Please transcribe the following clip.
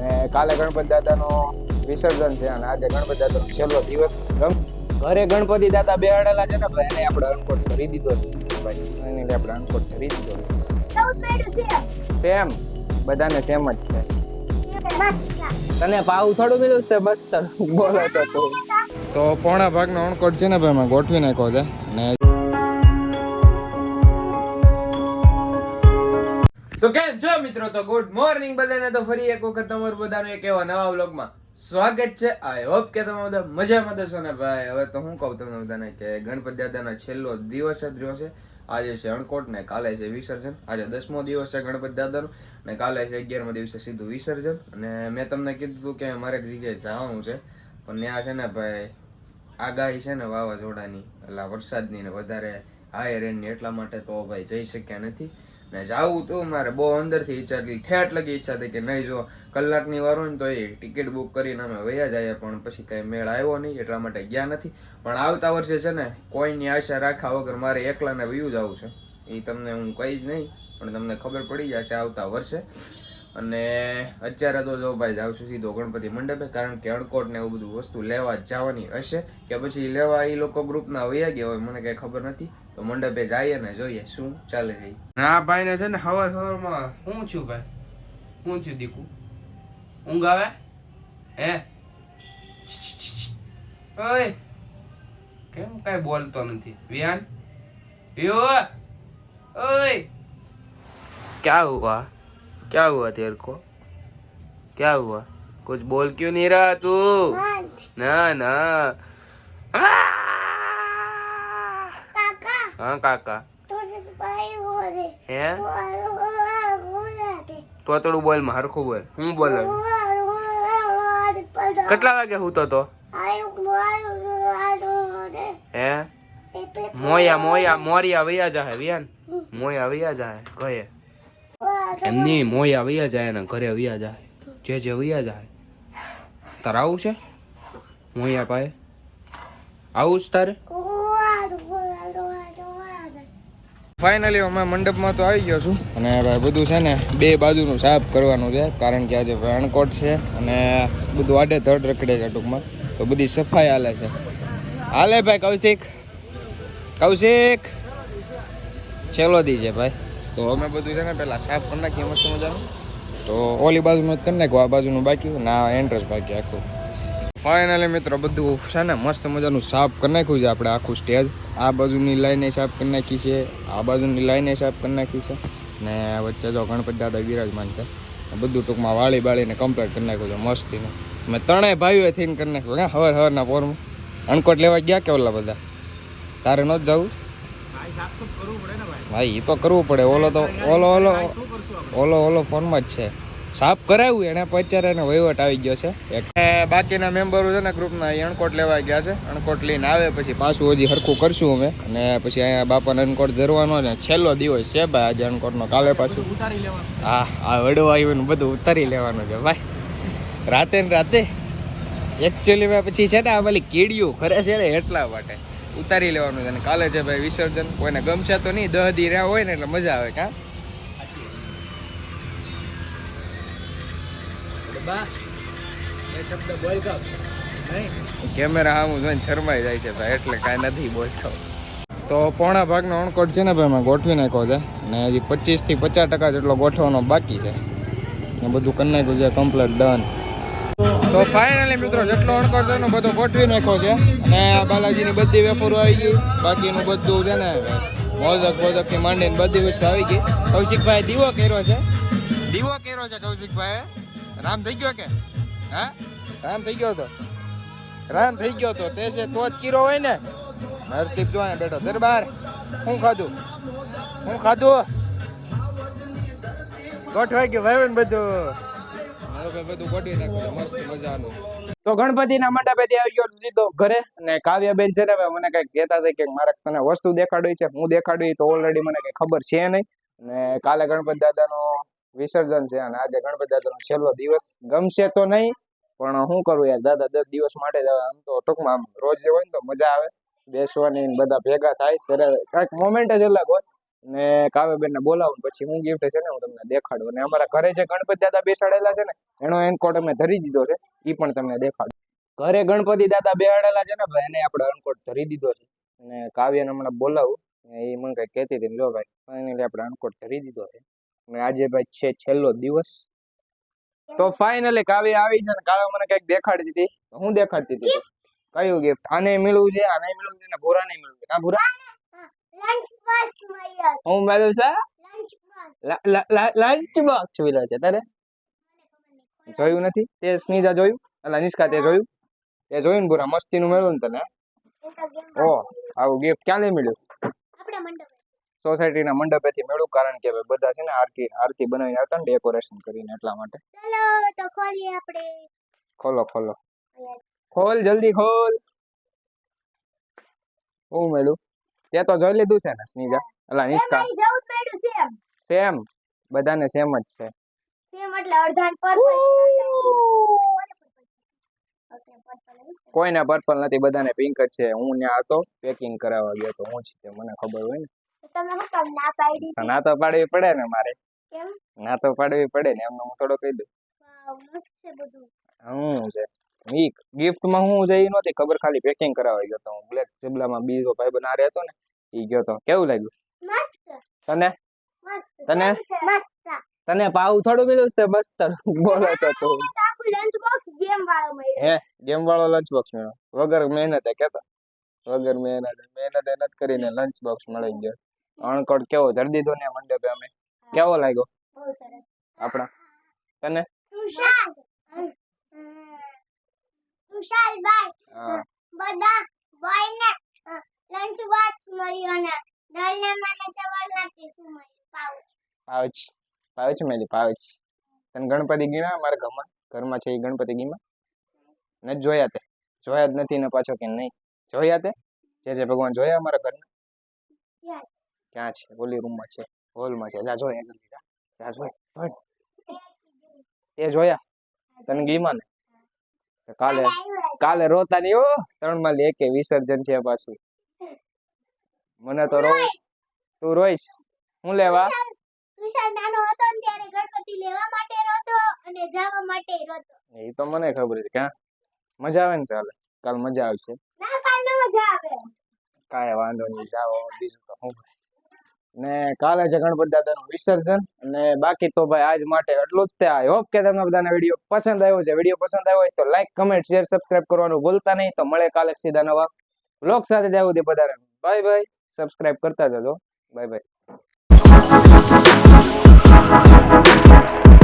ને કાલે ગણપતિ દાદાનો વિસર્જન છે અને આજે ગણપતિ દાદાનો છેલ્લો દિવસ ગમ ઘરે ગણપતિ દાદા બેહાડેલા છે ને ભાઈ એને આપણે અનકોટ કરી દીધો છે. ભાઈ એને આપણે અનકોટ કરી દીધો સેમ બધાને સેમ જ છે. તને પાવ થોડું મળ્યું છે? બસ બોલો તો તો. પોણા ભાગનો અણકોટ છે ને ભાઈ મેં ગોઠવી નાખ્યો છે. ને તો કેમ છો મિત્રો? તો ગુડ મોર્નિંગ બધાને. તો ફરી એક વખત તમારું બધાનું એક એવા નવા વ્લોગમાં સ્વાગત છે. આઈ હોપ કે તમે બધા મજામાં દશો ને ભાઈ. હવે તો હું કહું તમને બધાને કે ગણપતિ દાદાનો છેલ્લો દિવસ જ રહ્યો છે. આજે છે અણકોટ ને કાલે છે વિસર્જન. આજે દસમો દિવસ છે ગણપતિ દાદાનો ને કાલે છે અગિયારમો દિવસે સીધું વિસર્જન. અને મેં તમને કીધું હતું કે મારે એક જગ્યાએ જવાનું છે. પણ ત્યાં છે ને ભાઈ આગાહી છે ને વાવાઝોડાની. એટલે વરસાદની ને વધારે હાઈ રેનની એટલા માટે તો ભાઈ જઈ શક્યા નથી. ને જાવું તું મારે બહુ અંદરથી ઈચ્છા હતી. ઠેઠ લગી ઈચ્છા હતી કે નહીં જો, કલાકની વાર હોય ને તો એ ટિકિટ બુક કરીને અમે વયા જઈએ, પણ પછી કાંઈ મેળ આવ્યો નહીં, એટલા માટે ગયા નથી. પણ આવતા વર્ષે છે ને, કોઈની આશા રાખ્યા વગર મારે એકલાને વયું જવું છે. એ તમને હું કહી જ નહીં, પણ તમને ખબર પડી જશે આવતા વર્ષે. અને અત્યારે તો જો ભાઈ જાઉં છું સીધો ગણપતિ મંડપે કારણ કે અણકોટ ને એવું બધું વસ્તુ લેવા જવાની હશે. કે પછી લેવા એ લોકો ગ્રુપના વયા ગયા હોય મને કઈ ખબર નથી. તો મંડપે જઈએ ને જોઈએ શું ચાલે જઈએ ના ભાઈ ને છે ને હવાર હવારમાં હું છું ભાઈ? હું છું દીકુ. ઊંઘ આવે? હે? ઓય! કેમ કઈ બોલતો નથી? વ્યાન વિયો ઓય! ક્યાં હુઆ? क्या हुआ तेरे को क्या हुआ कुछ बोल क्यों नहीं रहा तू ना ना हाँ काका હે તોતડું બોલ માં હરખું બોલ હું બોલ કેટલા વાગે હૂતો તો હે મોયા મોયા મોરિયા વૈયા જાહે વિયાન મોયા વૈયા જાહે ઘરે એમની મોયા વૈયા જાય ને ઘરે વૈયા જાય. જે જે વૈયા જાય. તારે આવું છે? મોયા પાસે આવું જ તારે? ફાઇનલી અમે મંડપમાં તો આવી ગયો છું. અને ભાઈ બધું છે ને બે બાજુનું સાફ કરવાનું છે. કારણ કે આજે વણકોટ છે અને બધું આડે ધડ રખડે છે ટૂંકમાં. તો બધી સફાઈ હાલે છે. હાલે ભાઈ કૌશિક. કૌશિક. છેલ્લો દી છે ભાઈ. તો અમે બધું છે ને પેલા સાફ કરી નાખીએ, મસ્ત મજાનું. તો ઓલી બાજુનું જ કરી નાખ્યું આ બાજુનું બાકી ના એન્ટ્રન્સ બાકી આખું. ફાઇનલી મિત્રો, બધું છે ને મસ્ત મજાનું સાફ કરી નાખ્યું છે આપણે આખું સ્ટેજ. આ બાજુની લાઈને સાફ કરી નાખી છે, આ બાજુની લાઈને સાફ કરી નાખી છે. ને વચ્ચે જો ગણપતિ દાદા બિરાજમાન છે બધું ટૂંકમાં વાળી બાળીને કમ્પ્લીટ કરી નાખ્યું છે, મસ્તીનું. મેં ત્રણેય ભાઈઓએ થઈને કરી નાખ્યું હવાર હવારના પોરમાં. અણકોટ લેવા ગયા કે ઓલા બધા? તારે ન જવું? ભાઈ એ તો કરવું પડે. ઓલો તો ઓલો ઓલો ઓલો ઓલો ફોનમાં જ છે. સાફ કરાવ્યું એને પચારે એને વહીવટ આવી ગયો છે. બાકીના મેમ્બરો છે ને ગ્રુપના એ અણકોટ લેવા ગયા છે. અણકોટ લઈને આવે, પછી પાછું હજી હરખું કરશું અમે. અને પછી અહીંયા બાપાને અણકોટ ધરવાનો ને છેલ્લો દિવસ છે ભાઈ, આજે અણકોટનો. કાલે પાછું હા, આ વડવા આવ્યું બધું ઉતારી લેવાનું છે, ભાઈ. રાતે ને રાતે. એકચ્યુઅલીમાં પછી છે ને આ પેલી કીડિયું ખરે છે ને એટલા માટે. ઉતારી લેવાનું છે. અને કાલે છે ભાઈ વિસર્જન, કોઈને ગમશે તો નહીં, દહ દી રહ્યા હોય ને એટલે મજા આવે, કાં? કેમેરા આમ જોઈને શરમાઈ જાય છે ભાઈ, એટલે કાંઈ નથી બોલતો. તો પોણા ભાગનો અણકોટ છે ને ભાઈ મેં ગોઠવી નાખ્યો છે. ને હજી પચીસથી પચાસ ટકા જેટલો ગોઠવવાનો બાકી છે. ને બધું કરી નાખ્યું છે કમ્પ્લીટ ડન તો ફાઇનલી મિત્રો, જેટલો અણકર છે બધો ગોઠવી નાખ્યો છે. અને બાલાજીની બધી વેફરો આવી ગઈ. બાકીનું બધું છે ને મોદક બોદકથી માંડીને બધી વસ્તુ આવી ગઈ. કૌશિકભાઈ દીવો કર્યો છે. દીવો કર્યો છે કૌશિકભાઈ રામ થઈ ગયો કે? હા? રામ થઈ ગયો તો? રામ થઈ ગયો તો. તે છે તો જ કીરો હોય ને. હર્ષદીપ જો બેઠો. દરબાર શું ખાધું? શું ખાધું? ગોઠવાઈ ગયું ભાઈ બધું. તો ગણપતિના મંડપેથી આવી ગયો લીધો ઘરે અને કાવ્યાબેન છે ને મને કંઈક કહેતા હતા કે મારે તને વસ્તુ દેખાડવી છે, હું દેખાડવી તો ઓલરેડી મને કઈ ખબર છે નહીં. અને કાલે ગણપતિ દાદાનો વિસર્જન છે અને આજે ગણપતિ દાદાનો છેલ્લો દિવસ. ગમશે તો નહીં, પણ શું કરું યાર, દાદા દસ દિવસ માટે આમ તો ટૂંકમાં આમ રોજ હોય ને તો મજા આવે. બેસવાની બધા ભેગા થાય, ત્યારે કાંઈક મોમેન્ટ જ અલગ હોય. ને કાવ્યબેન ને બોલાવું પછી હું ગિફ્ટ છે ને હું તમને દેખાડું. અને અમારા ઘરે જે ગણપતિ દાદા બેસાડેલા છે ને, એનો એનકોટ અમે ધરી દીધો છે એ પણ તમને દેખાડું. ઘરે ગણપતિ દાદા બેસાડેલા છે ને ભાઈ, એને આપણે અનકોટ ધરી દીધો છે. અને કાવ્યને હમણાં બોલાવું એ મને કઈ કહેતી હતી લો ભાઈ, ફાઇનલી આપણે અનકોટ ધરી દીધો છે. અને આજે ભાઈ છે છેલ્લો દિવસ. તો ફાઇનલી કાવ્ય આવી છે ને, કાવ્ય મને કંઈક દેખાડતી હતી. હું દેખાડતી હતી? કયું ગિફ્ટ આને મળ્યું છે, આને મળ્યું છે ને ભૂરા નહીં મળ્યું કા ભૂરા? હું મળ્યું છે? લંચ બોક્સ જોયેલો છે તારે જોયું નથી? તે સ્નીજા જોયું? અલા નિષ્કા તે જોયું? તે જોયું ને ભૂરા મસ્તીનું મેળવું ને તને? ઓ આવું ગિફ્ટ ક્યાં લઈ મળ્યું? આપણા મંડપે. સોસાયટીના મંડપેથી મળ્યું કારણ કે બધા છે ને આરતી આરતી બનાવીને આવતા ને ડેકોરેશન કરીને એટલા માટે. ચલો તો ખોલીએ આપણે. ખોલો ખોલો. ખોલ જલ્દી ખોલ. હું મળ્યું તે તો જોઈ લીધું છે ને સ્નીજા અલા નિષ્કા. સેમ. બધાને સેમ જ છે. સેમ એટલે અડધાન પર કોઈને પર્પલ નથી બધાને પિંક જ છે. હું ત્યાં હતો પેકિંગ કરાવવા ગયો તો હું જ તે મને ખબર હોય ને. તમે શું કામ ના પાડી તો ના તો પાડવી પડે ને મારે. કેમ? ના તો પાડવી પડે ને એમને હું થોડો કહી દઉં. વાવ મસ્ત છે બધું. હું છે. ઈ ગિફ્ટમાં હું જઈ નતી નહોતી ખબર ખાલી પેકિંગ કરાવવા ગયો તો હું. બ્લેક ચબલામાં બીજો ભાઈ બનારે હતો ને ઈ ગયો તો. કેવું લાગ્યું? મસ્ત. તને? તને? મસ્ત. તને પાવ થોડું મળ્યું છે? બસ બોલો તો તું. મને તો આખું લંચ બોક્સ ગેમ વાળો મળ્યો. હે? ગેમ વાળો લંચ બોક્સ મળ્યો. વગર મહેનતે કેતો. વગર મહેનત. મહેનત નથી કરીને લંચ બોક્સ મળી ગયો. અણકોટ કેવો ધરી દીધો ને મંડપે અમે. કેવો લાગ્યો? આપણા. તને તુષાર તુષાર ભાઈ હા બધા બોયને લંચ બોક્સ મળ્યો ને દળને મને ચવલ નથી શું મળ્યું પાઉચ પાઉચ પાઉચ મેલી પાઉચ તને ગણપતિ ગીણા મારા ઘરમાં ઘરમાં છે એ ગણપતિ ગીમાં. નથી જોયા તે. જોયા જ નથી ને પાછો કે નહીં. જોયા તે? જે જે ભગવાન જોયા અમારા ઘરના? ક્યાં? છે? ઓલી રૂમમાં છે. હોલમાં છે. જા જોયા જા જા જોય જોય. તને ગીમાં ને? કાલે કાલે રોતા નહીં હો. ત્રણમાં એકે વિસર્જન છે પાછું. મને તો રો તું રોઈશ. હું લેવા? તુષાર નાનો હતો ને ત્યારે ગણપતિ લેવા માટે રોતો અને જવા માટે રોતો એ તો મને ખબર છે ક્યાં મજા આવે ને ચાલે. કાલ મજા આવશે. ના કાલ ન મજા આવે. કાંઈ વાંધો નહીં જાઓ. બીજું તો હું ને કાલે છે ગણપતિ દાદાનું વિસર્જન અને બાકી તો ભાઈ આજ માટે એટલું જ તે આઈ હોપ કે તમને બધાને વીડિયો પસંદ આવ્યો છે. વીડિયો પસંદ આવ્યો હોય તો લાઈક કમેન્ટ શેર સબસ્ક્રાઇબ કરવાનું ભૂલતા નહીં. તો મળે કાલે સીધા નવા બ્લોગ સાથે જાવ બધાને. બાય બાય સબસ્ક્રાઇબ કરતા જજો. Bye bye Thank you.